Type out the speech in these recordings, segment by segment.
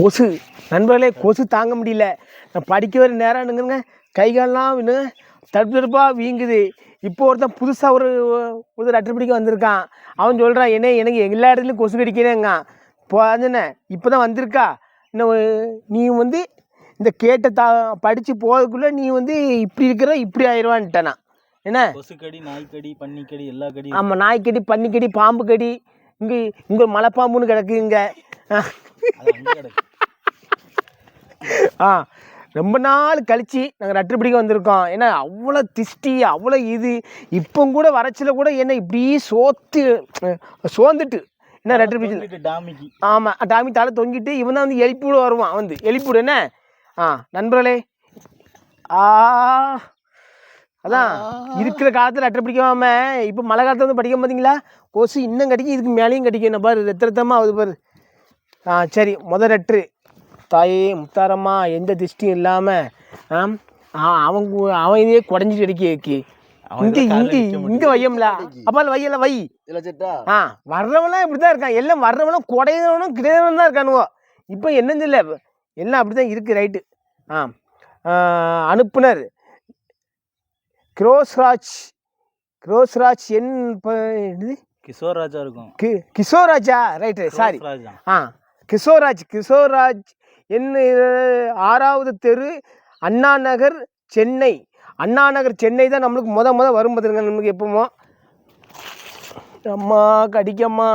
கொசு. நண்பர்களே கொசு தாங்க முடியல. நான் படிக்க வர நேரம் என்னங்க? கை கால்லாம் இன்னும் தடுப்பு தடுப்பாக வீங்குது. இப்போ ஒருத்தன் புதுசாக ஒரு ஒரு லெட்டர் பிடிக்க வந்திருக்கான். அவன் சொல்கிறான் என்ன எனக்கு எல்லா இடத்துலையும் கொசு கடிக்கிறேங்க போதுண்ணே இப்போ தான் வந்திருக்கா. இன்னும் நீ வந்து இந்த கேட்ட தா படித்து போகிறதுக்குள்ளே நீ வந்து இப்படி இருக்கிற இப்படி ஆயிடுவான்ட்டேனா என்ன? கொசுக்கடி நாய்க்கடி பன்னிக்கடி எல்லா கடி ஆமாம் நாய்க்கடி பன்னிக்கடி பாம்பு கடி இங்கே இங்கே மலைப்பாம்புன்னு இங்கே கிடக்கு. ஆ ரொம்ப நாள் கழிச்சு நாங்கள் ரட்டு பிடிக்க வந்திருக்கோம். ஏன்னா அவ்வளோ திஷ்டி அவ்வளோ இது. இப்போ கூட வரச்சில கூட என்ன இப்படி சோத்து சோர்ந்துட்டு. என்ன ரட்டு பிடிச்சல சொல்லிட்டு டாமிக்கு. ஆமாம் டாமி தலை தொங்கிட்டு இவன் தான் வந்து எழுப்பி விட வருவான். வந்து எழுப்பி விடு என்ன? ஆ நண்பர்களே. ஆ அதான். இருக்கிற காலத்தில் லெட்டர் பிடிக்காம இப்போ மழை காலத்தில் வந்து படிக்க பார்த்தீங்களா கொசு இன்னும் கடிக்கும் இதுக்கு மேலேயும் கடிக்கும். என்ன பாரு ரத்த ரத்தமாக ஆகுது பாரு. ஆ சரி முத லெட்ரு தாயே முத்தாரம்மா எந்த திஷ்டியும் இல்லாமல் ஆ அவன் இதே குடஞ்சிட்டு அடிக்க அவன் இங்கே வையம்ல. அப்பால் வையல வை ஆ வர்றவன்லாம் இப்படி தான் இருக்கான். எல்லாம் வர்றவனும் குடையவனும் கிடையவனும் தான் இருக்கானுவோ. இப்போ என்னன்னு இல்லை எல்லாம் அப்படி தான் இருக்குது ரைட்டு ஆ அனுப்புனர். கிரோஸ்ராஜ் கிரோஸ்ராஜ் என் கிஷோர் ராஜா இருக்கும். கி கிஷோராஜா ரைட்டு சாரி ஆ கிஷோராஜ் கிஷோராஜ் என்ன ஆறாவது தெரு அண்ணா நகர் சென்னை. அண்ணா நகர் சென்னை தான் நம்மளுக்கு முத முத வரும் பார்த்துருங்க நம்மளுக்கு எப்போமோ அம்மா கடிக்கம்மா.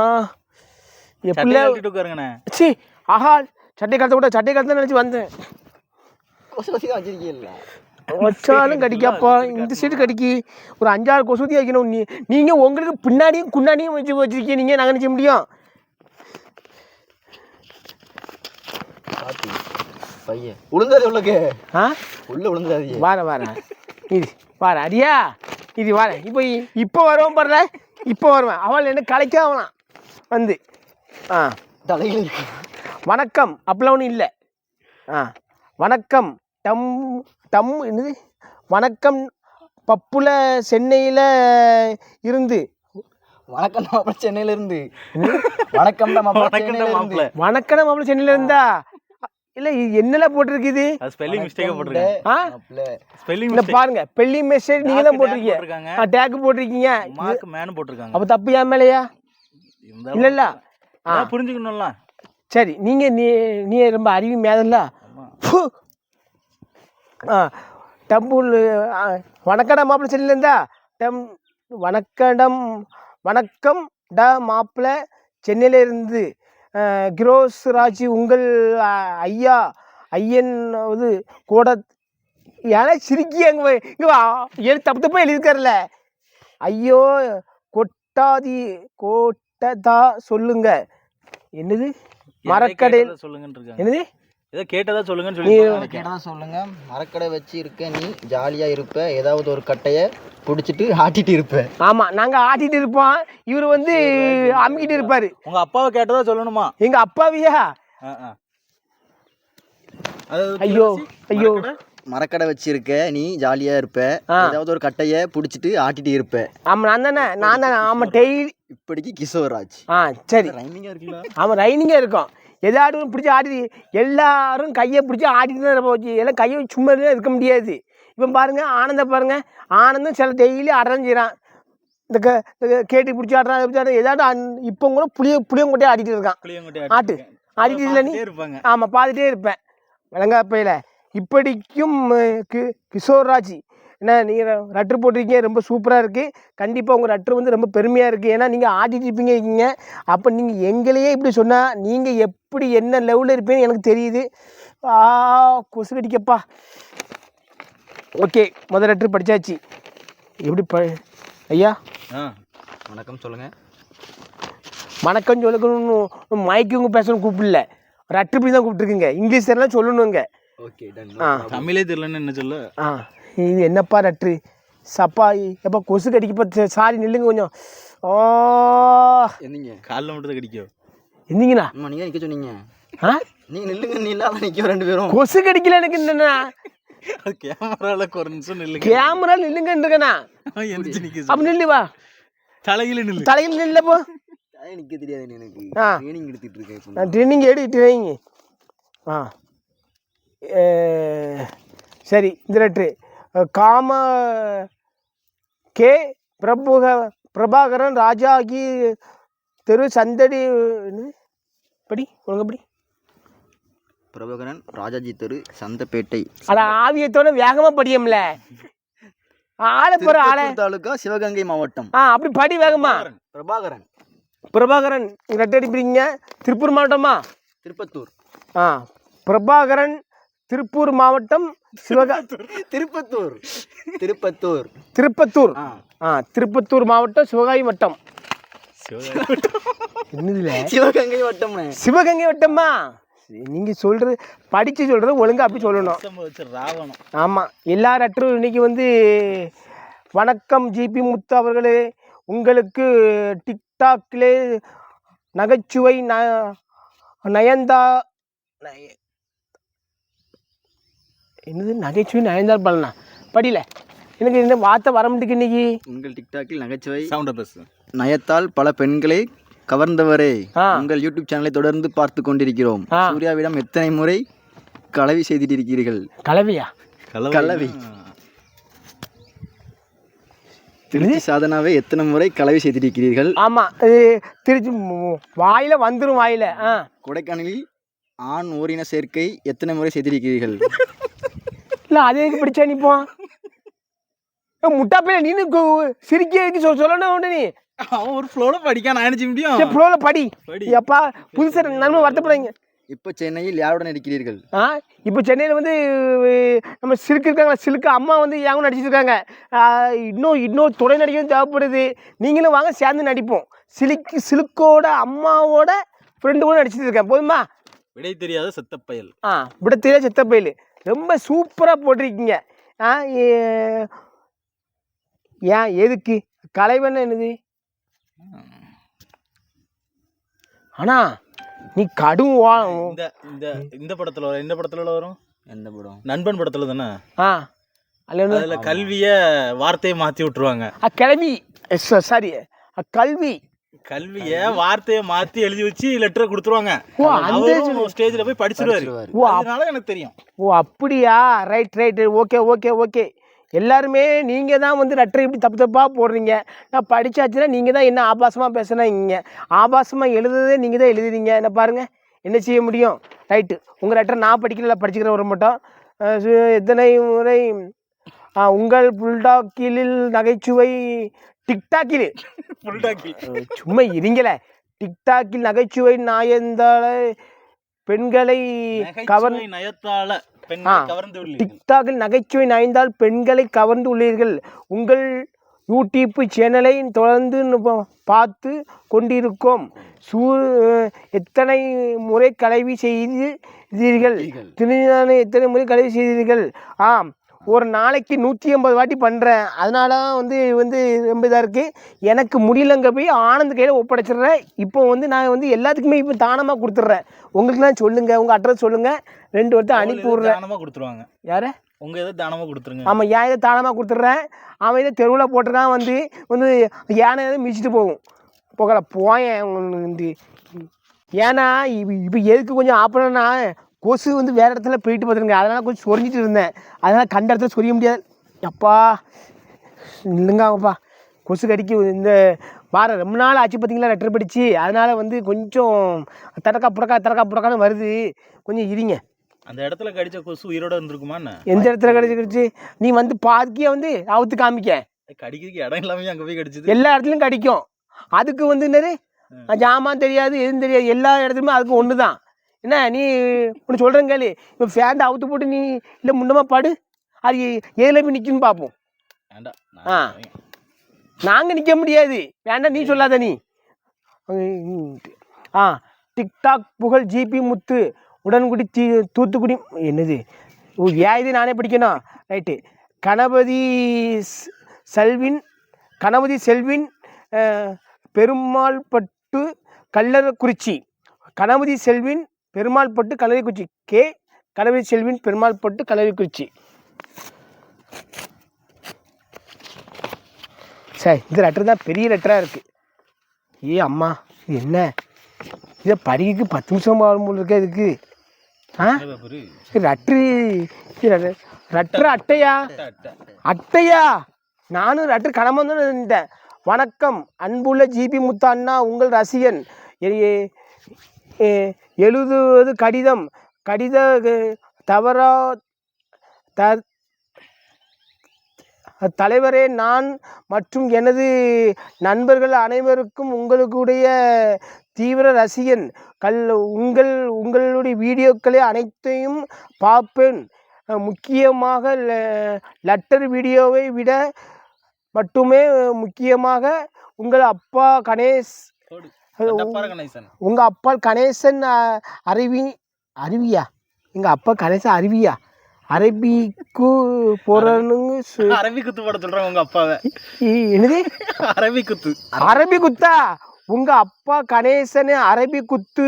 சட்டையை எப்படில கழட்டிட்டு உட்காருங்கண்ணே. சி ஆஹா சட்டை காலத்தை கூட சட்டை காலத்தை நினச்சி வந்தேன். வச்சாலும் கடிக்காப்பா. இந்த சைடு கடிக்கி. ஒரு அஞ்சாறு கொசுதி வைக்கணும். நீ நீங்கள் உங்களுக்கு பின்னாடியும் குன்னாடியும் வச்சு வச்சிருக்கீங்க. நீங்கள் நாங்கள் நினச்ச முடியும்? பாத்தி பையன். உளுந்தது உள்ளக்கு. ஆ? உள்ள உளுந்தது. வாரேன் வாரேன் இது வாரேன் அரியா இது வாரேன் இப்போ இப்போ வருவோம் பாருல இப்போ வருவேன். அவள் என்ன கலைக்காவலாம் வந்து. ஆ. தலையில இருக்கு. வணக்கம். அப்படிலாம் ஒன்றும் இல்லை. ஆ. வணக்கம். டம் டம் என்னது? வணக்கம். பப்புல சென்னையில் இருந்து. வணக்கம் மாப்பிள சென்னையில இருந்து. வணக்கம் தான் மாப்பிள்ள வணக்கம் மாப்பிள்ள சென்னையில் இருந்தா? இல்லை இது என்னெல்லாம் போட்டிருக்குது? ஸ்பெல்லிங் போட்டிருக்காங்க ஆ? ஸ்பெல்லிங் இந்த பாருங்க பெள்ளி மெசேஜ் நீங்கள் தான் போட்டிருக்கீங்க. ஆ டேக் போட்டிருக்கீங்க. மார்க் மேனு போட்டிருக்காங்க. அப்போ தப்பு ஏன் மேலையா? ஆ. அதான் புரிஞ்சுக்கணும்ல. சரி நீங்கள் நீ நீ ரொம்ப அறிவு மேதல்ல. ஆ, வணக்கடா மாப்பிள்ளை சென்னையிலேருந்தா டம் வணக்கடம் வணக்கம் டா மாப்பிள்ளை சென்னையில இருந்து. கிரோஸ் ராஜ் உங்கள் ஐயா ஐயன் இது கூட ஏன்னா சிரிக்கி அங்கே இங்கே தப்பு தப்பாக எழுதியிருக்காருல்ல ஐயோ கொட்டாதி கோட்டதா சொல்லுங்க. என்னது? மரக்கடையில் சொல்லுங்கன்னு என்னது? ஏதோ கேட்டதா சொல்லுங்கன்னு நீ- சொல்லி கேட்டதா சொல்லுங்க. மரக்கடை வச்சு இருக்க நீ. ஜாலியா இருப்ப. ஏதாவது ஒரு கட்டைய புடிச்சிட்டு ஆட்டிட்டு இருப்ப. ஆமாம் நாங்கள் ஆட்டிட்டு இருப்போம். இவர் வந்து அமுக்கிட்டு இருப்பார். உங்க அப்பாவை கேட்டதா சொல்லணுமா? எங்கள் அப்பாவியா? ஐயோ ஐயோ. மரக்கடை வச்சிருக்க நீ ஜாலியா இருப்ப. ஆ. ஏதாவது ஒரு கட்டைய புடிச்சிட்டு ஆட்டிட்டு இருப்ப. ஆமாம் நான் தானே நான் தானே ஆமாம் டெய்லி இப்படிக்கு கிஷோராஜ் ஆ சரி. ரைமிங்கா இருக்குல்ல ஆமாம் ரைனிங்காக இருக்கும். ஒன்று பிடிச்சி ஆடி எல்லாரும் கையை பிடிச்சி ஆடிட்டு தான் வச்சு எல்லாம் கையை சும்மா இருக்க முடியாது. இப்போ பாருங்க ஆனந்தம் பாருங்க. ஆனந்தம் சில டெய்லி அடைஞ்சிறான் இந்த க கேட்டு பிடிச்சி ஆடுறான் அதை பிடிச்சி ஏதாவது இப்போ கூட புளிய புளியங்கொட்டையே ஆடிட்டு இருக்கான். ஆட்டு. ஆடிட்டு இல்லை நீ? ஆமாம் பார்த்துட்டே இருப்பேன். விளங்காப்பையில். இப்படிக்கும் கி கிஷோர்ராஜ் என்ன நீங்கள் ரட்ரு போட்டிருக்கீங்க ரொம்ப சூப்பராக இருக்குது கண்டிப்பாக உங்கள் ரட்ரு வந்து ரொம்ப பெருமையாக இருக்குது ஏன்னா நீங்கள் ஆடிட்டு இருப்பீங்க இருக்கீங்க அப்போ நீங்கள் எங்களையே இப்படி சொன்னால் நீங்கள் எப்படி என்ன லெவலில் இருப்பீங்கன்னு எனக்கு தெரியுது. ஆ கொசு கடிக்கப்பா ஓகே முதல் ரட்ரு படித்தாச்சு எப்படி ப ஐயா? ஆ. வணக்கம் சொல்லுங்க. வணக்கம் சொல்லணும்னு மயக்கவங்க பேசணும் கூப்பிடல. ரட்ரு இப்படி தான் கூப்பிட்ருக்குங்க இங்கிலீஷ் எல்லாம் சொல்லணுங்க. ஓகே தமிழே தெரியலன்னு என்ன சொல்ல? ஆ. இது என்னப்பா ரட்ரு சப்பா எப்பா கொசு கடிக்கப்ப சாரி நில்லுங்க கொஞ்சம். ஓ என்னங்க? காலில் மட்டும் கடிக்கும் என்னங்கண்ணா? அம்மா நீங்க நிக்க சொன்னீங்க. ஆ? நீங்க நில்லுங்க நீ இல்லாத நிக்க ரெண்டு பேரும். கொசு கடிக்கல எனக்கு என்னண்ணா? கேமரால ஒரு நிமிஷம் நில்லுங்க. கேமரா நில்லுங்கன்றக்கண்ணா எந்திரிச்சு நிக்க அப்போ நில்லு வா. தலையில நில்லு. தலையில் நில்லப்போ நிக்க தெரியாது எனக்கு. ட்ரைனிங் எடுத்துட்டு இருக்கேன் நான் ட்ரெயினிங் எடுத்துட்டு வைங்க ஆ. சரி இந்த லெட்ரு காம கே பிரபுக பிரபாகரன் ராஜாகி தெரு சந்தடி? படி ஒழுங்கப்படி பிரபகரன் ராஜாஜி தெரு சந்தப்பேட்டை. அட ஆவியத்தோட வேகமாக படியும்ல. ஆளை போகிற ஆளை. திருப்பத்தூர் தாலுகா சிவகங்கை மாவட்டம். ஆ அப்படி படி வேகமா. பிரபாகரன் பிரபாகரன். லெட்டர் அடிப்பீங்க. திருப்பூர் மாவட்டமா? திருப்பத்தூர். ஆ பிரபாகரன் திருப்பூர் மாவட்டம் சிவக திருப்பத்தூர். திருப்பத்தூர். திருப்பத்தூர். ஆ. திருப்பத்தூர் மாவட்டம் சிவகாசி வட்டம். சிவகங்கை வட்டம் சிவகங்கை வட்டமா? நீங்க சொல்றது படிச்சு சொல்றது ஒழுங்கா அப்படி சொல்லணும். வச்சு ராவணம். ஆமாம் எல்லா லெட்டரும் இன்னைக்கு வந்து வணக்கம் ஜிபி முத்து அவர்களே உங்களுக்கு டிக்டாக்லே நகைச்சுவை ந நயன்தா நய என்னது நகைச்சுவை நயன்தார் பண்ணலாம் படியில. எனக்கு இந்த வார்த்தை வர மாட்டேங்குது இன்னைக்கு. உங்கள் டிக்டாக்கில் நகைச்சுவை சவுண்ட பஸ் நயத்தால் பல பெண்களை கவர்ந்தவரே. உங்கள் யூடியூப் சேனலை தொடர்ந்து பார்த்து கொண்டிருக்கிறோம். சூர்யாவிடம் எத்தனை முறை கலவி செய்திருக்கிறீர்கள்? கலவையா? கலவை. திருச்சி சாதனாவை எத்தனை முறை கலவி செய்திருக்கிறீர்கள்? ஆமாம் இது திருச்சி வாயில வந்துடும் வாயில. ஆ. கொடைக்கானலில் ஆண் ஓரின சேர்க்கை எத்தனை முறை செய்திருக்கிறீர்கள்? இல்லை அதே எதுக்கு பிடிச்சா நிப்போம் முட்டா பையில நீனு கு- சிரிக்கிறதுக்கு சொ சொல்லணும் உடனே நீ. அவன் ஒரு ஃப்ளோல படிக்க நான் நினைச்சு முடியும்? சரி ப்ரோவில் படி. படி. எப்பா புதுசாக நன்மை வருத்தப்படுறீங்க இப்போ சென்னையில் யாருடன் இருக்கிறீர்கள் ஆ இப்போ சென்னையில் வந்து நம்ம சிலுக்கு இருக்காங்களா சிலுக்கு அம்மா வந்து இருக்காங்க? ஆஹ், இன்னும் இன்னும் துணை நடிகரும் தேவைப்படுது. நீங்களும் வாங்க சேர்ந்து நடிப்போம். சிலுக்கு சிலுக்கோட அம்மாவோட ஃப்ரெண்டு கூட நடிச்சிட்டு இருக்கேன். போதுமா? விடை தெரியாத செத்த பயல். ஆ விடத்திலே செத்த பயிலு. ரொம்ப சூப்பராக போட்டிருக்கீங்க. ஆ ஏ- ஏன் எதுக்கு? கலைவன் என்னது? அண்ணா நீ கடும் வா இந்த இந்த இந்த படத்துல வரும் இந்த படத்துல வரும்? எந்த படம்? நண்பன் படத்துல தானே? ஆ அதில் அதுல கல்விய வார்த்தையை மாத்தி விட்டுருவாங்க. அ கிளவி சாரி கல்வி. கல்விய வார்த்தையை மாத்தி எழுதி வச்சு லெட்டரை கொடுத்துருவாங்க. ஓ, அந்த ஸ்டேஜ்ல போய் படிச்சிருவாரு. ஓ, அதனால எனக்கு தெரியும். ஓ அப்படியா? Right right okay okay okay எல்லாருமே நீங்கள் தான் வந்து லெட்டர் இப்படி தப்பு தப்பாக போடுறீங்க. நான் படிச்சாச்சுன்னா நீங்கள் தான் என்ன ஆபாசமாக பேசுனீங்க? ஆபாசமாக எழுதுறதே நீங்கள் தான் எழுதுறீங்க. என்ன பாருங்கள் என்ன செய்ய முடியும்? ரைட்டு உங்கள் லெட்டர் நான் படிக்கல படிச்சுக்கிற வர மாட்டோம். எத்தனை முறை? உங்கள் புல்டாக்கிலில் நகைச்சுவை டிக்டாக்கில். சும்மா இருங்களே டிக்டாக்கில் நகைச்சுவை நாயந்தால பெண்களை கவர் நயத்தால டிக்டாக்கில் நகைச்சுவை நாய்ந்தால் பெண்களை கவர்ந்து உள்ளீர்கள். உங்கள் யூடியூப் சேனலை தொடர்ந்து பார்த்து கொண்டிருக்கோம். சூ எத்தனை முறை கலைவி செய்தீர்கள்? திருநானே எத்தனை முறை கலைவி செய்தீர்கள்? ஆம். ஒரு நாளைக்கு நூற்றி ஐம்பது வாட்டி பண்ணுறேன் அதனால வந்து வந்து ரொம்ப இதாக இருக்குது எனக்கு முடியலங்க போய் ஆனந்த் கையில் ஒப்படைச்சிடுறேன். இப்போ வந்து நான் வந்து எல்லாத்துக்குமே இப்போ தானமாக கொடுத்துட்றேன். உங்களுக்குலாம் சொல்லுங்கள் உங்கள் அட்ரஸ் சொல்லுங்கள் ரெண்டு வருஷம் அனுப்பி விட்றேன். தானமா கொடுத்துருவாங்க? யாரை? உங்க இதை தானமா கொடுத்துருங்க. ஆமாம் ஏன் இதை தானமாக கொடுத்துட்றேன். அவன் இதை தெருவில் போட்டுருக்கான் வந்து வந்து யானை எதை மிதிச்சிட்டு போகும். போகல போயேன் வந்து. ஏன்னா இப்போ எதுக்கு கொஞ்சம் ஆப்பனா கொசு வந்து வேறு இடத்துல போயிட்டு பார்த்துருங்க அதனால் கொஞ்சம் சொரிஞ்சிட்டு இருந்தேன். அதனால் கண்ட இடத்துல சொரிய முடியாது. அப்பா இல்லைங்கப்பா கொசு கடிக்கு இந்த வாரம் ரொம்ப நாள் ஆச்சு பார்த்தீங்களா லெட்டர் படித்து அதனால் வந்து கொஞ்சம் தடக்கா புடக்கா தடக்கா புடக்கான்னு வருது. கொஞ்சம் இருங்க. அந்த இடத்துல கடிச்ச கொசு உயிரோட இருந்திருக்குமா எந்த இடத்துல கடிச்சு கடிச்சு? நீ வந்து பாதிக்கிய வந்து அவுத்து காமிக்க. கடிக்கிறதுக்கு இடம் இல்லாம அங்க போய் கடிச்சது. எல்லா இடத்துலையும் கடிக்கும். அதுக்கு வந்து என்னது? ஜாமான் தெரியாது எதுவும் தெரியாது. எல்லா இடத்துலையுமே அதுக்கு ஒன்று தான் என்ன நீ ஒன்று சொல்கிறேன் கேளு. இப்போ ஃபேண்ட் அவுத்து போட்டு நீ இல்லை முன்னமா படு. அது ஏதில் போய் நிற்குன்னு பார்ப்போம் ஆ. நாங்கள் நிற்க முடியாது. வேண்டாம் நீ சொல்லாத நீ. ஆ TikTok Pugazh G P Muthu Udangudi தீ தூத்துக்குடி என்னது? ஓ ஏன் இது நானே படிக்கணும். ரைட்டு. கணபதி செல்வின் கணபதி செல்வின் பெருமாள் பட்டு கல்லறக்குறிச்சி கணபதி செல்வின் பெருமாள் பட்டு கல்லறைக்குறிச்சி கே. கணபதி செல்வின் பெருமாள் பட்டு கல்லறைக்குறிச்சி சரி இந்த லெட்டர் தான் பெரிய லெட்டராக இருக்குது ஏ அம்மா இது என்ன? இதை படிக்கிறதுக்கு பத்து நிமிஷம் ஆகும் போல இருக்கே இதுக்கு. ஆ? ரட்ரு ரட்ரு அட்டையா? அட்டையா? நானும் ரட்ரு தான் இருந்தேன் வணக்கம் அன்புள்ள ஜிபி முத்து அண்ணா உங்கள் ரசிகன். எழுதுவது கடிதம். கடித தவறா த தலைவரே நான் மற்றும் எனது நண்பர்கள் அனைவருக்கும் உங்களுடைய தீவிர ரசிகன். கல் உங்கள் உங்களுடைய வீடியோக்களை அனைத்தையும் பார்ப்பேன். முக்கியமாக ல- லெட்டர் வீடியோவை விட மட்டுமே முக்கியமாக உங்கள் அப்பா கணேஷ் உங்கள் அப்பா கணேசன். அருவி அருவியா? எங்கள் அப்பா கணேசன் அருவியா? அரபிக்கு போகிறனுங்க அரபி குத்து போட சொல்றாங்க உங்க அப்பாவை. என்னது? அரபி குத்து அரபி குத்தா உங்க அப்பா கணேசன் அரபி குத்து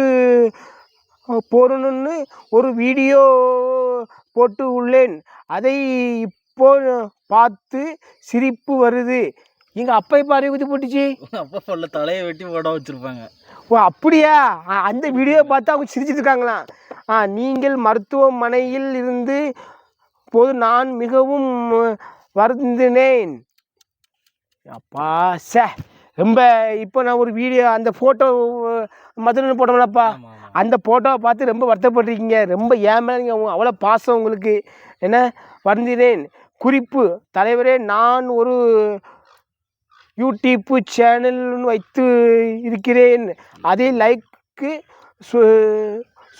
போடணும்னு ஒரு வீடியோ போட்டு உள்ளேன். அதை இப்போ பார்த்து சிரிப்பு வருது. எங்க அப்பா இப்போ அரபி குத்து போட்டுச்சு. அப்பா சொல்ல தலையை வெட்டி போட வச்சிருப்பாங்க. ஓ அப்படியா? அந்த வீடியோ பார்த்து அவங்க சிரிச்சிட்டு இருக்காங்களாம் ஆ நீங்கள் மருத்துவமனையில் இருந்து போது நான் மிகவும் வருந்தினேன். அப்பா சே ரொம்ப இப்போ நான் ஒரு வீடியோ அந்த ஃபோட்டோ மதுரை போட்டோம்லப்பா. அந்த ஃபோட்டோவை பார்த்து ரொம்ப வருத்தப்பட்டிருக்கீங்க. ரொம்ப ஏன் மேலே நீங்கள் அவ்வளோ பாசம் உங்களுக்கு. என்ன? வருந்தினேன். குறிப்பு தலைவரே நான் ஒரு யூடியூப்பு சேனல்னு வைத்து இருக்கிறேன். அதை லைக்கு சொ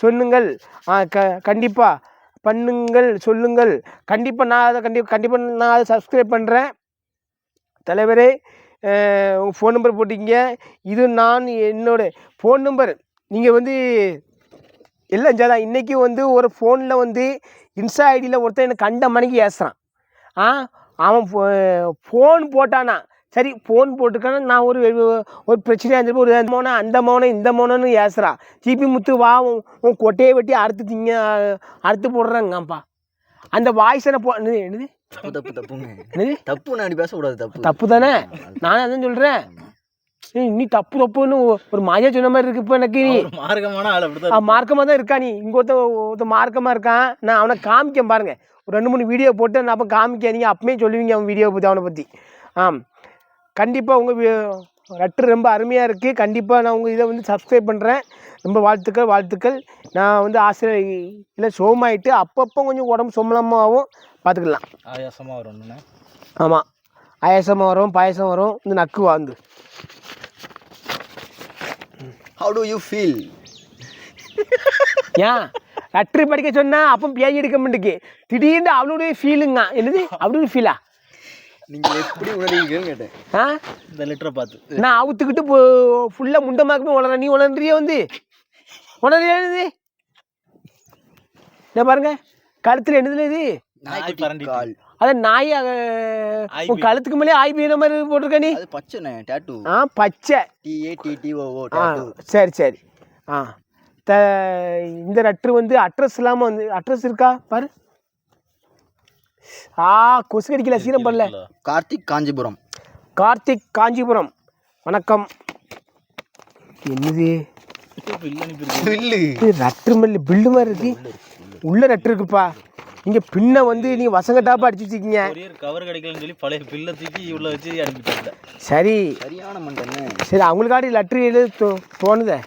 சொல்லுங்கள். ஆ க கண்டிப்பாக பண்ணுங்கள் சொல்லுங்கள். கண்டிப்பாக நான் அதை கண்டிப்பாக கண்டிப்பாக நான் அதை சப்ஸ்கிரைப் பண்ணுறேன் தலைவரே உங்கள் ஃபோன் நம்பர் போட்டிங்க. இது நான் என்னோட ஃபோன் நம்பர் நீங்கள் வந்து எல்லாம் ஜாதா இன்றைக்கி வந்து ஒரு ஃபோனில் வந்து இன்ஸ்டா ஐடியில் ஒருத்தன் எனக்கு கண்ட மணிக்கு ஏசுகிறான் ஆ அவன் ஃபோன் போட்டானா? சரி ஃபோன் போட்டுக்கான நான் ஒரு ஒரு பிரச்சனையாக இருந்தப்போ ஒரு அந்த மோனை அந்த மோனை இந்த மோனன்னு ஏசுகிறான் ஜிபி முத்து வா உன் கொட்டையை வெட்டி அறுத்து திங்க அறுத்து போடுறாங்கப்பா அந்த வாய்ஸ் என்ன போ என்னது தப்பு தப்பு தப்புங்க. என்னது? தப்பு நான் அப்படி பேசக்கூடாது தப்பு. தப்பு தானே? நானும் அதான் சொல்கிறேன் நீ தப்பு தப்புன்னு ஒரு மாயா சொன்ன மாதிரி இருக்கு இப்போ எனக்கு நீ. மார்க்கமான ஆள் ஆ மார்க்கமாக தான் இருக்கா நீ? இங்கே ஒருத்த ஒருத்த மார்க்கமாக இருக்கான். நான் அவனை காமிக்கேன் பாருங்க. ஒரு ரெண்டு மூணு வீடியோ போட்டு நான் அப்போ காமிக்க நீங்கள் அப்பமே சொல்லுவீங்க அவன் வீடியோ பற்றி அவனை பற்றி ஆம். கண்டிப்பாக உங்கள் லெட்ரு ரொம்ப அருமையாக இருக்குது கண்டிப்பாக நான் உங்கள் இதை வந்து சப்ஸ்கிரைப் பண்ணுறேன் ரொம்ப வாழ்த்துக்கள் வாழ்த்துக்கள். நான் வந்து ஆசிரியர் இல்லை சோமாயிட்டு அப்பப்போ கொஞ்சம் உடம்பு சொம்மலமாகவும் பார்த்துக்கலாம் ஆயாசமா வரும்னு ஆமாம் ஆயாசமாக வரும் பாயசம் வரும் இந்த நக்கு வந்து ஹவு டு யூ ஃபீல் ஏன் லெட்ரு படிக்க சொன்னா அப்போ பேய் எடுக்க மாட்டேக்கு திடீர்னு அவளுடைய ஃபீலுங்க என்னது? அவளுடைய ஃபீலா நீங்கள் எப்படி உணர்வீங்கன்னு கேட்டேன். ஆ? இந்த லெட்டரை பார்த்து. நான் அவுத்துக்கிட்டு இப்போ ஃபுல்லாக முண்டமாக்குமே உளற. நீ உளறிய வந்து? உணரியா இது என்ன பாருங்க. கழுத்தில் என்னதுல இது? நாய் பரண்டி கால். அதான் நாய் உன் கழுத்துக்கு மேலே ஆய் பீன மாதிரி போட்டிருக்க நீ? பச்சைண்ணே டேட்டூ ஆ பச்சை. டிஏ டிடிஓ ஆ டேட்டூ சரி சரி. ஆ. த இந்த லெட்ரு வந்து அட்ரஸ் இல்லாமல் வந்து அட்ரஸ் இருக்கா? பாரு. ஆ கொசு கடிக்கல சீரம் பண்ணல கார்த்திக் காஞ்சிபுரம். கார்த்திக் காஞ்சிபுரம். வணக்கம். என்னது? பில் அனுப்பியிருக்கு இல்லு இது ரட்ரு மேல பில்டு மாதிரி இருக்கு. உள்ள ரட்டு இருக்குப்பா. நீங்க பின்ன வந்து நீங்க வசங்கட்டாப்பா அடிச்சு வச்சிருக்கீங்க. கவர் கிடைக்கலன்னு சொல்லி பழைய பில்லை தூக்கி உள்ள வச்சு அனுப்பிட்டாங்க சரி. சரியான மண்டன்னு சரி அவங்களுக்காடி லெட்ரு தோணுதே.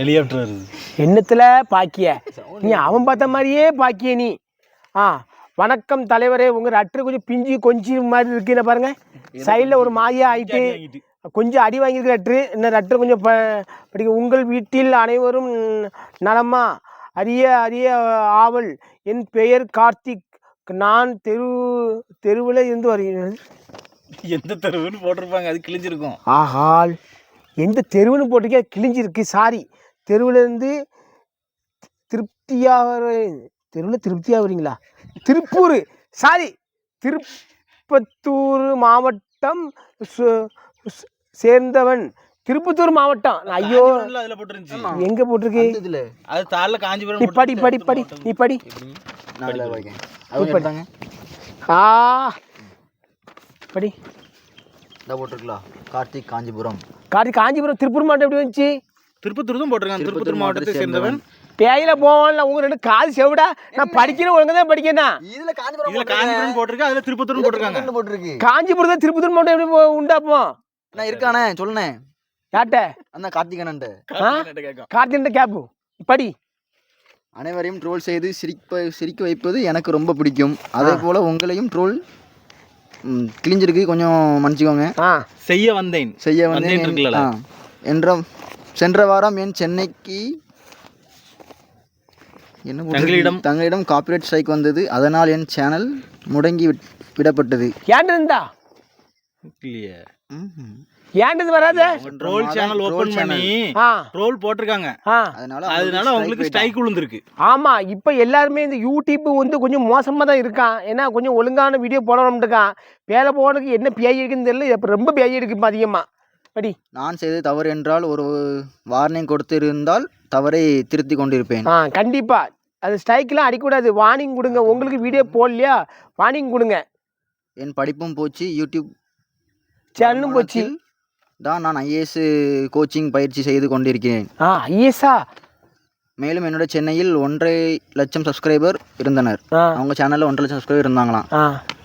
ஹெலிகாப்டர் வருது. எண்ணத்துல பாக்கிய? நீ அவன் பார்த்த மாதிரியே பாக்கிய நீ. ஆ வணக்கம் தலைவரே உங்க ரட்ரு கொஞ்சம் பிஞ்சு கொஞ்சி மாதிரி இருக்குன்னு பாருங்க. சைடில் ஒரு மாதிரியா ஆயிட்டு. கொஞ்சம் அடி வாங்கியிருக்க ரட்ரு இந்த ரட்ரு கொஞ்சம் ப படிக்க உங்கள் வீட்டில் அனைவரும் நலமா? அரிய அரிய ஆவல். என் பெயர் கார்த்திக். நான் தெரு தெருவில் இருந்து வருகிறேன். எந்த தெருவுன்னு போட்டிருப்பாங்க. அது கிழிஞ்சிருக்கும். ஆஹால். எந்த தெருவுன்னு போட்டிருக்கே கிழிஞ்சிருக்கு. சாரி தெருவில் இருந்து திருப்தியாக தெருவில் திருப்தியாக வரீங்களா திருப்பூர் சாரி திருப்பத்தூர் மாவட்டம் சேர்ந்தவன். திருப்பத்தூர் மாவட்டம். நான் ஐயோ. எங்க போட்டிருக்கு? இதுல. அது தாளில் காஞ்சிபுரம் நீ படி படி படி நீ படி. ஆ. படி. போட்டிருக்கலாம். கார்த்திக் காஞ்சிபுரம். கார்த்தி காஞ்சிபுரம் திருப்பூர் மாவட்டம் எப்படி வந்துச்சு? திருப்பத்தூர் தான் போட்டிருக்கான் திருப்பத்தூர் மாவட்டத்தை சேர்ந்தவன். பேயில போவான்ல உங்க ரெண்டு காது செவிடா? நான் படிக்கணும் ஒழுங்கா தான் படிக்கணும் இதுல காஞ்சிபுரம் இதுல காஞ்சிபுரம் போட்டிருக்கு அதுல திருப்பத்தூர் போட்டிருக்காங்க. போட்டிருக்கு. காஞ்சிபுரம் தான் திருப்பத்தூர் மாவட்டம் எப்படி போ- உண்டாப்போம் நான் இருக்கானே? சொல்லுனே யார்கிட்ட? அந்த கார்த்திகனன்ட்ட கேட்கும் கார்த்தின்ட்ட கேப்பு படி. அனைவரையும் ட்ரோல் செய்து சிரிப்ப சிரிக்க வைப்பது எனக்கு ரொம்ப பிடிக்கும். அதே போல் உங்களையும் ட்ரோல் கிழிஞ்சிருக்கு. கொஞ்சம் மன்னிச்சுக்கோங்க. செய்ய வந்தேன். செய்ய வந்து வந்தேன்? என்ற சென்ற வாரம் என் சென்னைக்கு என்ன? தங்களிடம் தங்களிடம் காப்பிரைட் ஸ்ட்ரைக் வந்தது. அதனால் என் சேனல் முடங்கி விட்- விடப்பட்டது. ஏன்டா இருந்தா இல்லையே. ஏன்டது வராத? Troll channel troll open channel. பண்ணி ஆ. ட்ரோல் போட்டிருக்காங்க. ஆ. அதனால அதனால அவங்களுக்கு ஸ்ட்ரைக் விழுந்திருக்கு. ஆமா இப்போ எல்லாருமே இந்த யூடியூப் வந்து கொஞ்சம் மோசமாக தான் இருக்கான். ஏன்னா கொஞ்சம் ஒழுங்கான வீடியோ போடணும்ட்டுருக்கான் வேலை போனதுக்கு என்ன பேய் இருக்குன்னு தெரியல. இப்போ ரொம்ப பேய் இருக்கு இப்போ அதிகமாக படி. நான் செய்தது தவறு என்றால் ஒரு வார்னிங் கொடுத்திருந்தால் தவறை திருத்தி கொண்டிருப்பேன். ஆ கண்டிப்பா. அது ஸ்ட்ரைக்கெலாம் அடிக்கக்கூடாது. வார்னிங் கொடுங்க. உங்களுக்கு வீடியோ போடலையா? வார்னிங் கொடுங்க. என் படிப்பும் போச்சு. யூடியூப் சேனலும் போச்சு. தான் நான் ஐஏஎஸ் கோச்சிங் பயிற்சி செய்து கொண்டிருக்கிறேன். ஆ ஐஎஸ்ஆ மேலும் என்னோட சென்னையில் ஒன்றரை லட்சம் சப்ஸ்கிரைபர் இருந்தனர். அவங்க சேனலில் ஒன்றரை லட்சம் சப்ஸ்கிரைபர் இருந்தாங்களாம்.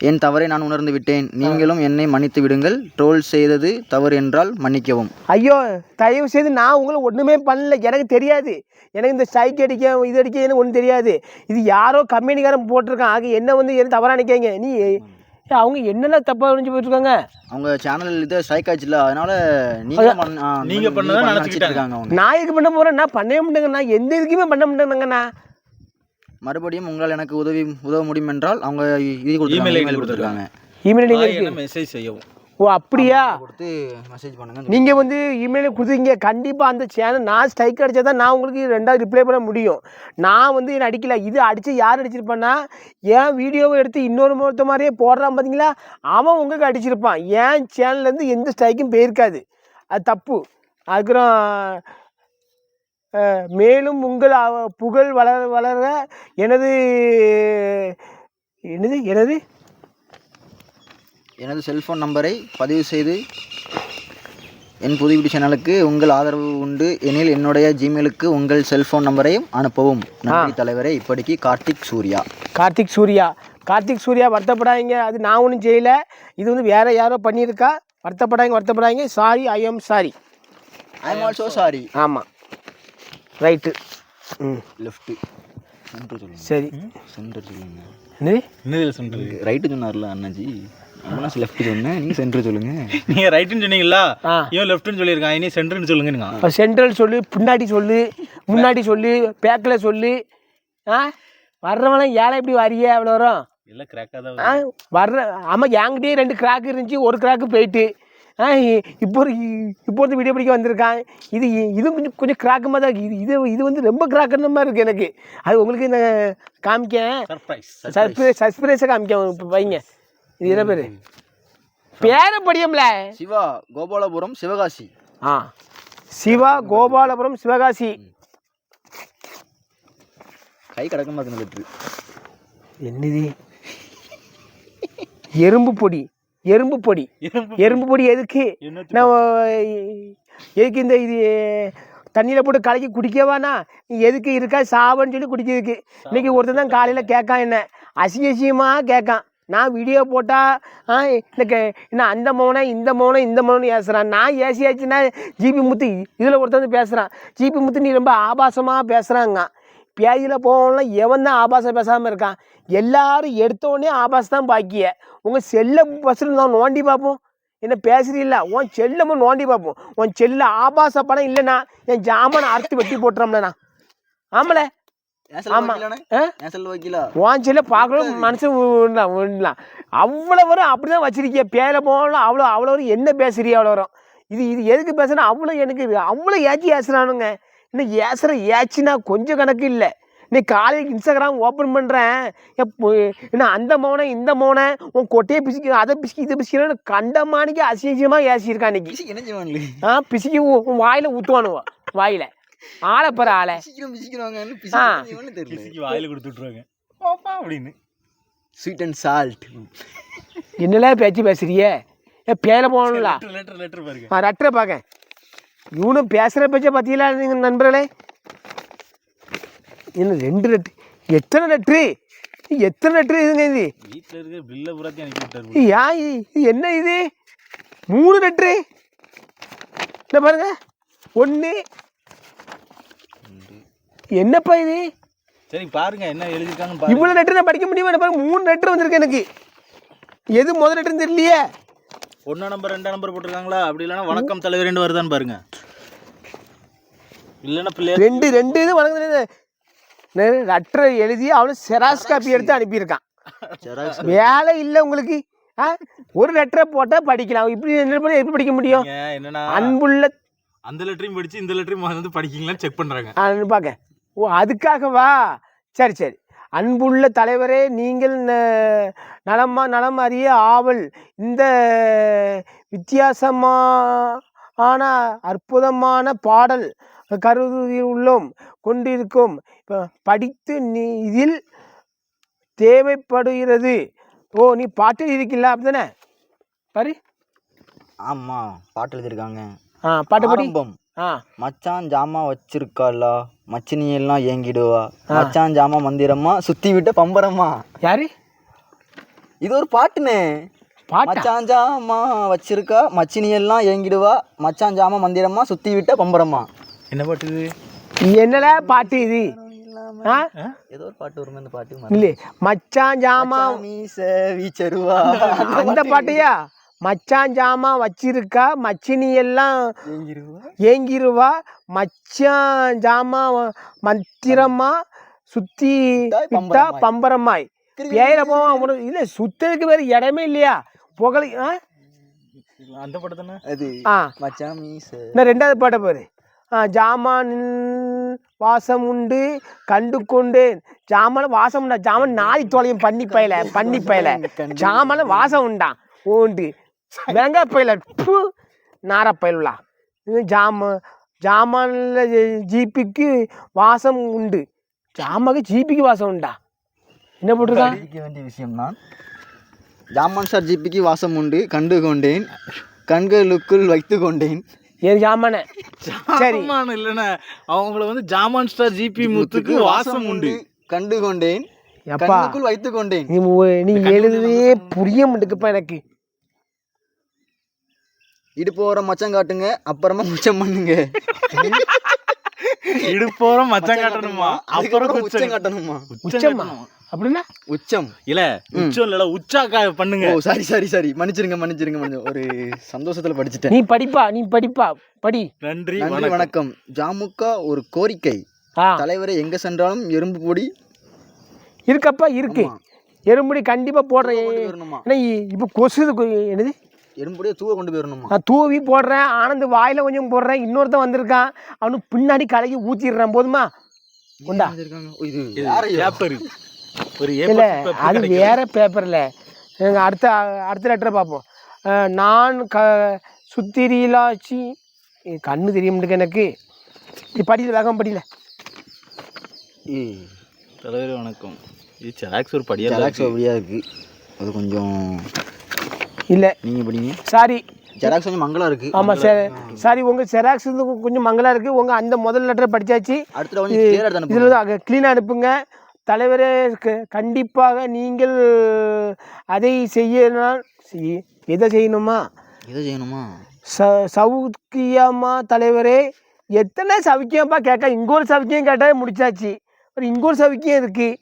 என் தவறை நான் உணர்ந்து விட்டேன். நீங்களும் என்னை மன்னித்து விடுங்கள். ட்ரோல் செய்தது தவறு என்றால் மன்னிக்கவும். ஐயோ தயவு செய்து நான் உங்களை ஒன்றுமே பண்ணல. எனக்கு தெரியாது. எனக்கு இந்த ஸ்ட்ரைக் அடிக்க இது அடிக்க எனக்கு ஒன்றும் தெரியாது. இது யாரோ கம்பெனிக்காரன் போட்டிருக்கான். ஆக என்ன வந்து என்ன தவறாக நினைக்காங்க நீ அவங்க என்னெல்லாம் தப்பாக நினச்சி போயிட்டுருக்காங்க? அவங்க சேனல் இது ஸ்ட்ரைக் ஆச்சுல அதனால நீங்க பண்ண- ஆ, நீங்க பண்ணதா பண்ண நினைச்சுக்கிட்டாங்க. இருக்காங்க அவங்க. நான் எதுக்கு பண்ண போகிறேன் நான் பண்ணவே மாட்டேங்க நான் எந்த இதுக்குமே பண்ண மாட்டேங்கண்ணா. மறுபடியும் உங்களால் எனக்கு உதவி உதவ முடியும் என்றால் அவங்க இது ID email கொடுத்துருக்காங்க. இமெயில் நீங்கள் மெசேஜ் செய்யவும்? ஓ அப்படியா? கொடுத்து மெசேஜ் பண்ணுங்க நீங்கள் வந்து இமெயில் கொடுத்தீங்க கண்டிப்பாக அந்த சேனல் நான் ஸ்ட்ரைக் அடித்தா தான் நான் உங்களுக்கு ரெண்டாவது ரிப்ளை பண்ண முடியும். நான் வந்து என்ன அடிக்கல? இது அடித்து யார் அடிச்சிருப்பான்னா என் வீடியோவை எடுத்து இன்னொரு ஒருத்த மாதிரியே போடுறான் பார்த்தீங்களா அவன் உங்களுக்கு அடிச்சிருப்பான். என் சேனல்லேருந்து எந்த ஸ்ட்ரைக்கும் போயிருக்காது. அது தப்பு. அதுக்கப்புறம் மேலும் உங்கள் அவ- புகழ் வளர வளர எனது என்னது எனது? எனது செல்போன் நம்பரை பதிவு செய்து என் புதுவீடு சேனலுக்கு உங்கள் ஆதரவு உண்டு எனில் என்னுடைய ஜிமெயிலுக்கு உங்கள் செல்போன் நம்பரையும் அனுப்பவும். நன்றி தலைவரே இப்படிக்கு கார்த்திக் சூர்யா. கார்த்திக் சூர்யா. கார்த்திக் சூர்யா வருத்தப்படாதீங்க. அது நான் ஒன்றும் செய்யலை. இது வந்து வேற யாரோ பண்ணியிருக்கா. வருத்தப்படாதீங்க வருத்தப்படாதீங்க. Sorry I am sorry I am also sorry ஆமாம் ரைட்டு ம். லெஃப்ட்டு சென்டர் சொல்லுங்க. சரி. சென்டர் சொல்லுங்க. என்னது? என்ன சொல்றது ரைட்டு சொன்னார்ல அண்ணாஜி? அண்ணாச்சி லெஃப்ட் சொன்னேன் நீங்கள் சென்டர் சொல்லுங்க. நீங்க ரைட்னு சொன்னீங்களா ஆ. இவன் லெஃப்ட்னு சொல்லியிருக்கான் இனி சென்டர்னு சொல்லுங்க சென்ட்ரல் சொல்லு பின்னாடி சொல்லு முன்னாடி சொல்லு பேக்கில் சொல்லு. ஆ? வர்றவன ஏழை எப்படி வரிய அவ்வளோ வரும் எல்லாம் கிராக்காக தான் ஆ? வர்ற ஆமாம் என்கிட்டயே ரெண்டு கிராக் இருந்துச்சு ஒரு கிராக்கு போயிட்டு. ஆ இப்போ இப்போ வீடியோ பிடிக்க வந்திருக்கான். இது இது கொஞ்சம் கொஞ்சம் கிராக்கமாக தான் இருக்குது இது இது இது வந்து ரொம்ப கிராக்குன்ற மாதிரி இருக்குது எனக்கு. அது உங்களுக்கு நான் காமிக்க சர்ப்ரைஸ் சர்ப்ரைஸ் சர்ப்ரைஸாக காமிக்க இப்போ வைங்க. இது என்ன பேர்? பேரை படியும்ல. சிவா கோபாலபுரம் சிவகாசி. ஆ. சிவா கோபாலபுரம் சிவகாசி. கை கடக்க லெட்ரு என்னது? எறும்பு பொடி. எறும்பு பொடி. எறும்பு பொடி. எதுக்கு? நான் எதுக்கு இந்த இது தண்ணியில் போட்டு கலக்கி குடிக்கவானா? நீ எதுக்கு இருக்கா? சாவன்னு சொல்லி குடிக்கிறதுக்கு. இன்னைக்கு ஒருத்தன் தான் காலையில் கேட்கான் என்ன. அசிங்க அசிங்கமாக கேட்கான். நான் வீடியோ போட்டால் ஆ கே என்ன அந்த மௌனம் இந்த மௌனம் இந்த மௌனம் ஏசுகிறான் நான் ஏசியாச்சுன்னா ஜிபி முத்து இதில் ஒருத்தன் பேசுகிறான் ஜிபி முத்து நீ ரொம்ப ஆபாசமாக பேசுகிறாங்க பேஜில் போகணும்னா எவன் தான் ஆபாசம் பேசாமல் இருக்கான்? எல்லாரும் எடுத்தோடனே ஆபாசம் தான் பாக்கிய. உங்கள் செல்லை பஸ்ஸில் நான் நோண்டி பார்ப்போம். என்ன பேசுறீல்ல உன் செல்லமும் நோண்டி பார்ப்போம். உன் செல்ல ஆபாச படம் இல்லைண்ணா. என் ஜாமான் அறுத்து வெட்டி போட்டுறோம்லண்ணா. ஆமல செல்ல பார்க்கணும் மனசு விடலாம் அவ்வளோ வரும் அப்படி தான் வச்சிருக்கிய. பேர போகலாம் அவ்வளோ அவ்வளோ வரும். என்ன பேசுறிய அவ்வளோ வரும். இது இது எதுக்கு பேசுனா அவ்வளோ எனக்கு இது அவ்வளோ ஏச்சி ஏசுறானுங்க. இன்னும் ஏசுகிற ஏச்சினா கொஞ்சம் கணக்கு இல்லை. இன்னைக்கு காலையில் இன்ஸ்டாகிராம் ஓப்பன் பண்ணுறேன் என்ன அந்த மௌனை இந்த மௌனை உன் கொட்டையை பிசிக்க அதை பிசிக்கி இதை பிசிக்கிறேன்னு கண்டமானிக்கு அசிங்கமாக ஏசியிருக்கான் இன்னைக்கு. ஆ பிசிக்கி உன் வாயில் ஊற்றுவானுவோ வாயில். ஆளை பாரு ஆளை. பிசிக்கிறோம் பிசிக்கிறாங்கன்னு தெரியல. வாயில கொடுத்து விட்ருவாங்க பாப்பா அப்படின்னு. ஸ்வீட் அண்ட் சால்ட் என்னெல்லாம் பேச்சு பேசுறியே? ஏ பேர போகணும்ல. லெட்டர் லெட்டர் பாருங்க. ஆ ரட்டரை பார்க்க இவனும் பேசுகிற பேச்ச பார்த்தீங்களா நீங்கள் நண்பர்களே. இன்னும் ரெண்டு லெட்ரு எத்தனை லெட்ரு எத்தனை லெட்ரு இதுங்க இது? வீட்டில் இருக்க பில்லை பூராத்தையும் அனுப்பி இது ஏன் இது இது என்ன இது? மூணு லெட்ரு என்ன பாருங்க. ஒன்று என்னப்பா இது? சரி பாருங்க என்ன எழுதிருக்காங்கன்னு பாருங்க. இவ்வளோ லெட்டர் நான் படிக்க முடியுமா? என்ன பாருங்க மூணு லெட்டர் வந்திருக்கு எனக்கு. எது முதல் லெட்டர்னு தெரியலையே. ஒன்றா நம்பர் ரெண்டாம் நம்பர் போட்டிருக்காங்களா? அப்படி இல்லைன்னா வணக்கம் தலைவர் ரெண்டு வருதான்னு பாருங்க. இல்லைன்னா பிள்ளையார் ரெண்டு ரெண்டு இது வழங்குது லெட்டரை எழுதி அவனு செராஸ் காப்பி எடுத்து அனுப்பியிருக்கான். வேலை இல்லை உங்களுக்கு. ஒரு லெட்டரை போட்டால் படிக்கலாம். இப்படி என்ன பண்ணி எப்படி படிக்க முடியும்? என்னன்னா அன்புள்ள அந்த லெட்டரையும் படிச்சு இந்த லெட்டரையும் வந்து படிக்கீங்களான்னு செக் பண்றாங்க. ஆ, பார்க்க ஓ அதுக்காகவா சரி சரி. அன்புள்ள தலைவரே நீங்கள் நலமா நலம் அறிய ஆவல். இந்த வித்தியாசமான அற்புதமான பாடல் கருதி உள்ளோம் கொண்டிருக்கும். இப்போ படித்து நீ இதில் தேவைப்படுகிறது. ஓ நீ பாட்டு இருக்கல அப்படிதானே? பாரு. ஆமா பாட்டு எழுதியிருக்காங்க. ஆ பாட்டு படி. ஆரம்பம். ஆ. மச்சான் ஜாமா வச்சிருக்காளா? மச்சினி எல்லாம் ஏங்கிடுவா மச்சான் ஜாமா மந்திரமா சுத்தி விட்ட பம்பரமா யாரு? இது ஒரு பாட்டுனே. பாட்டா? மச்சான் ஜாமா வச்சிருக்கா மச்சினி எல்லாம் ஏங்கிடுவா. மச்சான் ஜாமா மந்திரமா சுத்தி விட்ட பம்பரமா என்ன பாட்டு இது? என்னடா பாட்டு இது? ஏதோ ஒரு பாட்டு வருமே அந்த பாட்டு இல்லை மச்சான் ஜாமா. மீச வீச்சருவா. அந்த பாட்டையா மச்சான் ஜாமா வச்சிருக்கா மச்சினி எல்லாம் ஏங்கிருவா மச்சான் ஜாமா மந்திரமா சுத்தி விட்டா பம்பரமாய். பேர போவான் அவனுக்கு இல்லை சுத்ததுக்கு வேறு இடமே இல்லையா? புகழ் ஆ? அந்த பாட்டு தானே? அது ஆ. மச்சான் நான் ரெண்டாவது பாட்டை பாரு. ஆ ஜாமான் வாசம் உண்டு கண்டு கொண்டேன் ஜாமான வாசம் உண்டா? ஜாமான் நாய் தோலையும் பண்ணி பயல பண்ணி பயல. ஜாமான வாசம் உண்டான் உண்டு. வெங்காய பயல பூ நார பயலுலா. ஜாம ஜாமான்ல ஜீப்பிக்கு வாசம் உண்டு. ஜாமாக்கு ஜீப்பிக்கு வாசம் உண்டா? என்ன போட்டிருக்கான் படிக்க வேண்டிய விஷயம் தான் ஜாமான் சார் ஜிபிக்கு வாசம் உண்டு. கண்டு கொண்டேன். கண்களுக்குள் வைத்து கொண்டேன். ஏன் ஜாமான? சரி. இல்லைன்னா அவங்கள வந்து ஜாமான் ஸ்டார் ஜிபி முத்துக்கு வாசம் உண்டு. கண்டு கொண்டேன். வைத்து கொண்டேன். நீ நீ எழுதுவே புரிய மாட்டேங்குப்பா எனக்கு. இடுப்பு ஓர மச்சம் காட்டுங்க அப்புறமா முச்சம் பண்ணுங்க. இடுப்போரம் மச்சம் காட்டணுமா? அப்புறம் அதுக்கப்புறம் உச்சம் காட்டணுமா? உச்சமா அப்படின்னா? உச்சம். இல்ல உச்சம் இல்ல உச்சா கா- பண்ணுங்க. ஓ சாரி சாரி சாரி. மன்னிச்சிருங்க மன்னிச்சிருங்க மன்னிச்சு ஒரு சந்தோஷத்துல படிச்சுட்டேன். நீ படிப்பா நீ படிப்பா. படி. நன்றி நன்றி வணக்கம். ஜாமுக்கா ஒரு கோரிக்கை. ஆ. தலைவரை எங்க சென்றாலும் எறும்பு பொடி? இருக்கப்பா இருக்கு. எறும்புடி கண்டிப்பா போடுறேன். இப்போ கொசு என்னது? எறும்புடியை தூவ கொண்டு போயிடணுமா நான் தூவி போடுறேன் ஆனந்த் வாயில கொஞ்சம் போடுறேன் இன்னொருத்தன் வந்திருக்கான் அவனுக்கு பின்னாடி கலக்கி ஊத்திடுறான் போதுமா? உண்டா இது. பேப்பர் ஒரு இல்லை அது. வேற பேப்பரில் எங்கள் அடுத்த அடுத்த லெட்டரை பார்ப்போம். நான் க சுத்திரிலாச்சி. கண்ணு தெரிய மாட்டேங்க எனக்கு. நீ படியில வேகம் படியில. தலைவர் வணக்கம். இது ஜெராக்ஸ் ஒரு படியா ஜெராக்ஸ் அப்படியா இருக்கு. அது கொஞ்சம் இல்லை. நீங்க படிங்க சாரி. ஜெராக்ஸ் கொஞ்சம் மங்களா இருக்கு. ஆமாம் சார். சாரி உங்கள் செராக்ஸ் வந்து கொஞ்சம் மங்கலாக இருக்குது உங்கள் அந்த முதல் லெட்டர் படித்தாச்சு அடுத்த. இதில் க்ளீனாக அனுப்புங்க. தலைவரே கண்டிப்பாக நீங்கள் அதை செய்யணும் செய்- எதை செய்யணுமா? இதை செய்யணுமா? ச சவுக்கியமா தலைவரே. எத்தனை சவுக்கியம்ப்பா கேட்க இங்கே ஒரு சவுக்கியம் கேட்டால் முடிச்சாச்சு. ஒரு இங்கே ஒரு சவுக்கியம் இருக்குது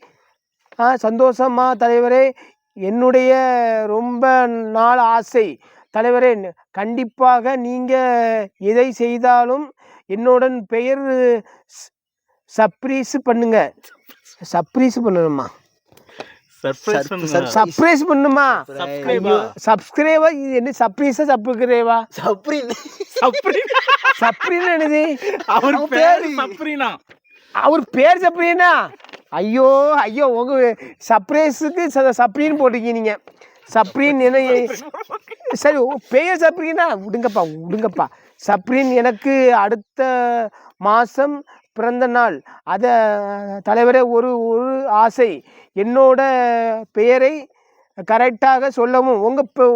ஆ சந்தோஷமா தலைவரே. என்னுடைய ரொம்ப நாள் ஆசை. தலைவரே கண்டிப்பாக நீங்கள் எதை செய்தாலும் என்னுடன் பெயர் சர்ப்ரைஸ் பண்ணுங்க. சர்ப்ரைஸ் பண்ணணுமா? சர்ப்ரைஸ் பண்ணுமா? சப்ஸ்கிரைபா இது என்ன சர்ப்ரைஸா சப்ஸ்கிரைபா சப்ரின். சப்ரி சப்ரின்னு என்னது? அவர் பேரு. சப்ரினா. அவர் பேர் சப்ரீனா? ஐயோ ஐயோ உங்க சர்ப்ரைஸுக்கு சப்ரீன் போட்டிருக்கீங்க நீங்க. சப்ரீன் என்ன சரி பெயர் சப்ரீனா விடுங்கப்பா விடுங்கப்பா. சப்ரீன் எனக்கு அடுத்த மாதம் பிறந்த நாள். அதை தலைவரே ஒரு ஒரு ஆசை. என்னோட பெயரை கரெக்டாக சொல்லவும் உங்கள்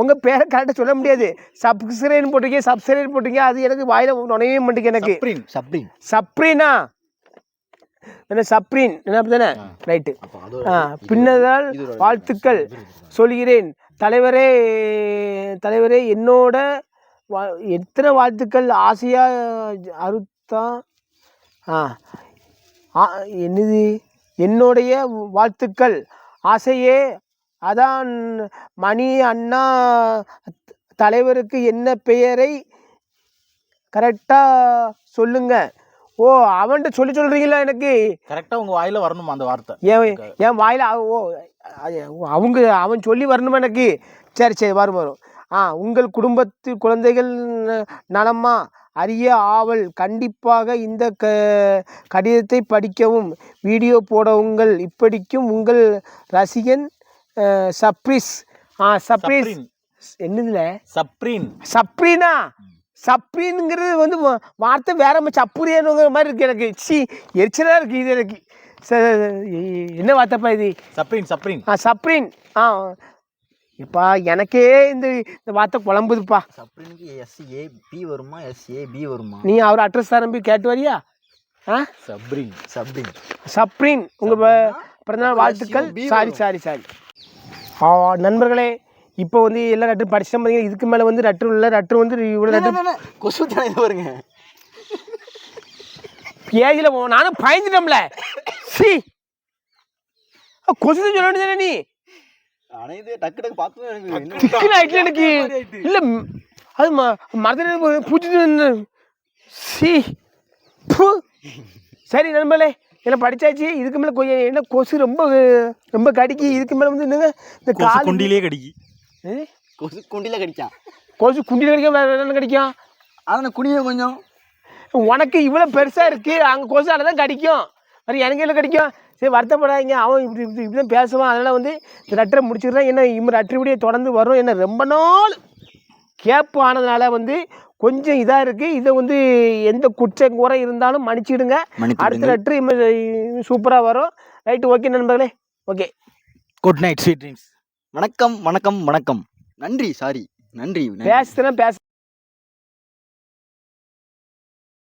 உங்கள் பேரை கரெக்டாக சொல்ல முடியாது. சப்ஸ்கிரைன் போட்டிருக்கீங்க சப்ஸ்கிரைன் போட்டிருக்கீங்க அது எனக்கு வாயில் நுழையவே மாட்டேங்க எனக்கு. சப்ரீன் சப்ரீன். சப்ரீனா? என்ன சப்ரீன். என்ன தானே ரைட்டு. ஆ பின்னதால் வாழ்த்துக்கள் சொல்கிறேன். தலைவரே தலைவரே என்னோட வா எத்தனை வாழ்த்துக்கள்? ஆசையாக அறுத்தா ஆ என்னது? என்னுடைய வாழ்த்துக்கள். ஆசையே அதான் மணி அண்ணா தலைவருக்கு என்ன பெயரை கரெக்டாக சொல்லுங்க. ஓ அவன்கிட்ட சொல்லி சொல்கிறீங்களா எனக்கு? கரெக்டா உங்க வாயில வரணுமா அந்த வார்த்தை? என் என் வாயில் ஓ அவங்க அவன் சொல்லி வரணும் எனக்கு? சரி சரி வரும் வரும். ஆ உங்கள் குடும்பத்து குழந்தைகள் நலமா? அறிய ஆவல் கண்டிப்பாக இந்த க கடிதத்தை படிக்கவும் வீடியோ போடவுங்கள். இப்படிக்கும் உங்கள் ரசிகன் சப்ரிஸ். ஆ சப்ரிஸ். என்னதுல? சப்ரீன். சப்ரீனா? சப்ரீனுங்கிறது வந்து வார்த்தை வேற சப்புரியனுங்கிற மாதிரி இருக்கு எனக்கு. சி எரிச்சலாக இருக்கு இது எனக்கு. என்ன வார்த்தைப்பா இது? சப்ரீன் சப்ரீன். ஆ சப்ரீன். ஆ இப்பா எனக்கே இந்த இந்த வார்த்தை குழம்புதுப்பா. சப்ரீனுக்கு எஸ் ஏ பி வருமா? எஸ் ஏ பி வருமா? நீ அவர் அட்ரஸ் தரம்பி கேட்டு வரியா? ஆ? சப்ரீன் சப்ரீன். சப்ரீன் உங்கள் பிறந்தநாள் வாழ்த்துக்கள். Sorry sorry sorry. ஆ நண்பர்களே இப்போ வந்து எல்லா லெட்டரும் படிச்சிட்டோம் பார்த்தீங்கன்னா இதுக்கு மேலே வந்து லெட்டர் இல்லை லெட்டர் வந்து இவ்வளோ லெட்டர் கொசு தானே இது பாருங்க. பேஜில் நானும் பயந்துட்டோம்ல. சி. கொசு சொல்ல வேண்டியதானே நீ? ஆனால் இது டக்கு டக்கு பார்த்து எனக்கு. இல்லை அது ம மரத்தில் பூச்சி சி. பு. சரி நண்பர்களே என்ன படிச்சாச்சு? இதுக்கு மேலே கொஞ்சம் என்ன கொசு ரொம்ப ரொம்ப கடிக்கி. இதுக்கு மேலே வந்து என்னங்க? இந்த கால் குண்டிலே கடிக்கி? கொசு குண்டியில் கடிச்சான் கொசு குண்டியில் கடிக்க வேறு என்ன கிடைக்கும் அதனால் குனிய கொஞ்சம் உனக்கு இவ்வளோ பெருசாக இருக்குது அங்கே கொசால தான் கடிக்கும் வேறு எனக்கு எல்லாம் கடிக்கும் சரி வருத்தப்படாதீங்க அவன் இப்படி இப்படி இப்படி தான் பேசுவான் அதனால் வந்து இந்த லெட்டரை முடிச்சிடுறேன் என்ன இம்ம லெட்டர் தொடர்ந்து வரும் என்ன ரொம்ப நாள் கேப் ஆனதுனால வந்து கொஞ்சம் இதாக இருக்குது இதை வந்து எந்த குற்றம் குறை இருந்தாலும் மன்னிச்சிடுங்க அடுத்த லெட்ரு இம்ம சூப்பராக வரும் ரைட்டு ஓகே நண்பர்களே okay good night sweet dreams வணக்கம் வணக்கம் வணக்கம். நன்றி சாரி நன்றி. பேசுறேன் பேச